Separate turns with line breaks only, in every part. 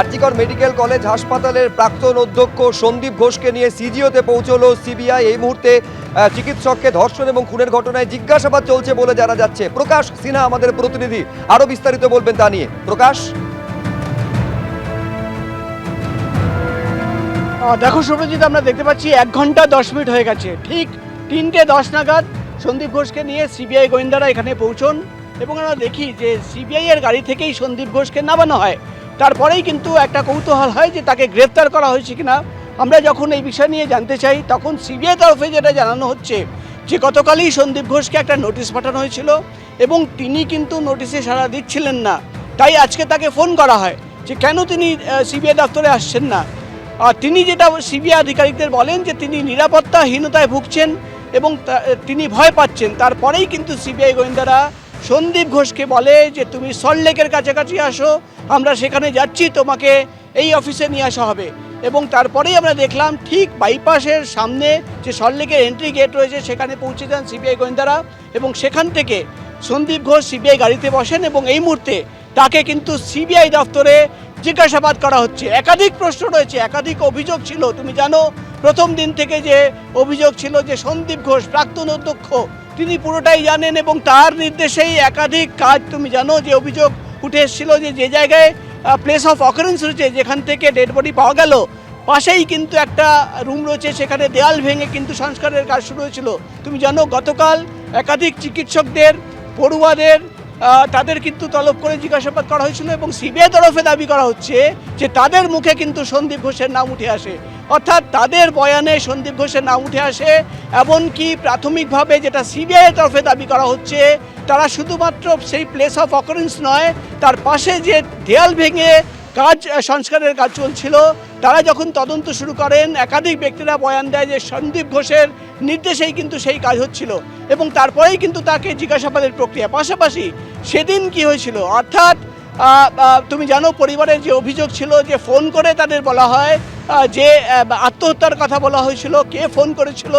RG Kar medical college হাসপাতালের প্রাক্তন অধ্যক্ষ সন্দীপ ঘোষকে নিয়ে সিজিওতে পৌঁছলো সিবিআই। এই মুহূর্তে চিকিৎসককে ধর্ষণ এবং খুনের ঘটনায় জিজ্ঞাসাবাদ চলছে বলে জানা যাচ্ছে। প্রকাশ সিনহা আমাদের প্রতিনিধি আরও বিস্তারিত বলবেন তা নিয়ে। প্রকাশ?
দেখো সুপ্রজিৎ আমরা দেখতে পাচ্ছি এক ঘণ্টা দশ মিনিট হয়ে গেছে। ঠিক তিনটে দশ নাগাদ সন্দীপ ঘোষকে নিয়ে সিবিআই গোয়েন্দারা এখানে পৌঁছন এবং আমরা দেখি যে সিবিআই এর গাড়ি থেকেই সন্দীপ ঘোষকে নামানো হয়। তারপরেই কিন্তু একটা কৌতূহল হয় যে তাকে গ্রেফতার করা হয়েছে কিনা। আমরা যখন এই বিষয় নিয়ে জানতে চাই, তখন সিবিআই তরফে যেটা জানানো হচ্ছে যে গতকালই সন্দীপ ঘোষকে একটা নোটিশ পাঠানো হয়েছিল এবং তিনি কিন্তু নোটিশে সাড়া দিচ্ছিলেন না। তাই আজকে তাকে ফোন করা হয় যে কেন তিনি সিবিআই দপ্তরে আসছেন না। আর তিনি যেটা সিবিআই আধিকারিকদের বলেন যে তিনি নিরাপত্তাহীনতায় ভুগছেন এবং তিনি ভয় পাচ্ছেন। তারপরেই কিন্তু সিবিআই গোয়েন্দারা সন্দীপ ঘোষকে বলে যে, তুমি সল্টলেকের কাছাকাছি আসো, আমরা সেখানে যাচ্ছি, তোমাকে এই অফিসে নিয়ে আসা হবে। এবং তারপরেই আমরা দেখলাম ঠিক বাইপাসের সামনে যে সল্টলেকের এন্ট্রি গেট রয়েছে, সেখানে পৌঁছে যান সিবিআই গোয়েন্দারা এবং সেখান থেকে সন্দীপ ঘোষ সিবিআই গাড়িতে বসেন এবং এই মুহূর্তে তাকে কিন্তু সিবিআই দপ্তরে জিজ্ঞাসাবাদ করা হচ্ছে। একাধিক প্রশ্ন রয়েছে, একাধিক অভিযোগ ছিল। তুমি জানো, প্রথম দিন থেকে যে অভিযোগ ছিল যে সন্দীপ ঘোষ প্রাক্তন অধ্যক্ষ তিনি পুরোটাই জানেন এবং তার নির্দেশেই একাধিক কাজ, তুমি জানো যে অভিযোগ উঠে এসেছিল যে যে জায়গায় প্লেস অফ অকারেন্স রয়েছে, যেখান থেকে ডেড বডি পাওয়া গেল, পাশেই কিন্তু একটা রুম রয়েছে, সেখানে দেয়াল ভেঙে কিন্তু সংস্কারের কাজ শুরু হয়েছিল। তুমি জানো, গতকাল একাধিক চিকিৎসকদের, পড়ুয়াদের তাদের কিন্তু তলব করে জিজ্ঞাসাবাদ করা হয়েছিল এবং সিবিআই তরফে দাবি করা হচ্ছে যে তাদের মুখে কিন্তু সন্দীপ ঘোষের নাম উঠে আসে। অর্থাৎ তাদের বয়ানে সন্দীপ ঘোষের নাম উঠে আসে, এমনকি প্রাথমিকভাবে যেটা সিবিআই তরফে দাবি করা হচ্ছে, তারা শুধুমাত্র সেই প্লেস অফ অকারেন্স নয়, তার পাশে যে দেয়াল ভেঙে কাজ সংস্কারের কাজ চলছিল, তারা যখন তদন্ত শুরু করেন, একাধিক ব্যক্তিরা বয়ান দেয় যে সন্দীপ ঘোষের নির্দেশেই কিন্তু সেই কাজ হচ্ছিল এবং তারপরেই কিন্তু তাকে জিজ্ঞাসাবাদের প্রক্রিয়া। পাশাপাশি সেদিন কি হয়েছিল? অর্থাৎ তুমি জানো পরিবারের যে অভিযোগ ছিল যে ফোন করে তাদের বলা হয় যে আত্মহত্যার কথা বলা হয়েছিল কে ফোন করেছিল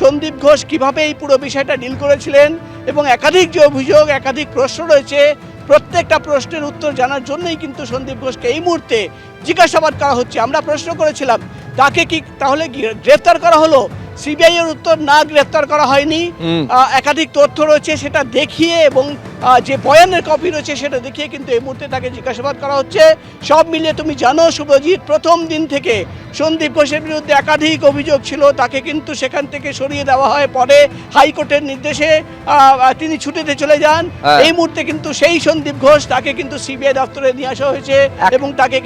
সন্দীপ ঘোষ কীভাবে এই পুরো বিষয়টা ডিল করেছিলেন এবং একাধিক যে অভিযোগ একাধিক প্রশ্ন রয়েছে প্রত্যেকটা প্রশ্নের উত্তর জানার জন্যই কিন্তু সন্দীপ ঘোষকে এই মুহূর্তে জিজ্ঞাসাবাদ করা হচ্ছে। আমরা প্রশ্ন করেছিলাম তাকে কি তাহলে গ্রে- গ্রেফতার করা হলো? সিবিআই এর উত্তর না গ্রেফতার করা হয়নি। একাধিক তথ্য রয়েছে সেটা দেখিয়ে এবং যে বয়ানের কপি রয়েছে সেটা দেখিয়ে কিন্তু এই মুহূর্তে তাকে জিজ্ঞাসাবাদ করা হচ্ছে। সব মিলিয়ে তুমি জানো শুভজিৎ প্রথম দিন থেকে সন্দীপ ঘোষের বিরুদ্ধে একাধিক অভিযোগ ছিল। তাকে কিন্তু সেখান থেকে সরিয়ে দেওয়া হয়। পরে হাইকোর্টের নির্দেশে তিনি ছুটিতে চলে যান।
হ্যাঁ।
এই মুহূর্তে কিন্তু সেই সন্দীপ ঘোষ তাকে কিন্তু সিবিআই দপ্তরে নিয়ে আসা হয়েছে এবং তাকে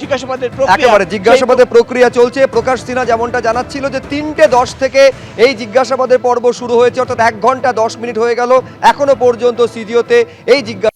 জিজ্ঞাসাবাদের প্রক্রিয়া
একেবারে জিজ্ঞাসাবাদের প্রক্রিয়া চলছে। প্রকাশ সিনহা যেমনটা জানাচ্ছিল যে তিনটে দশ থেকে এই জিজ্ঞাসাবাদের পর্ব শুরু হয়েছে অর্থাৎ এক ঘণ্টা দশ মিনিট হয়ে গেল। এখনও পর্যন্ত সিজিওতে এই জিজ্ঞাসা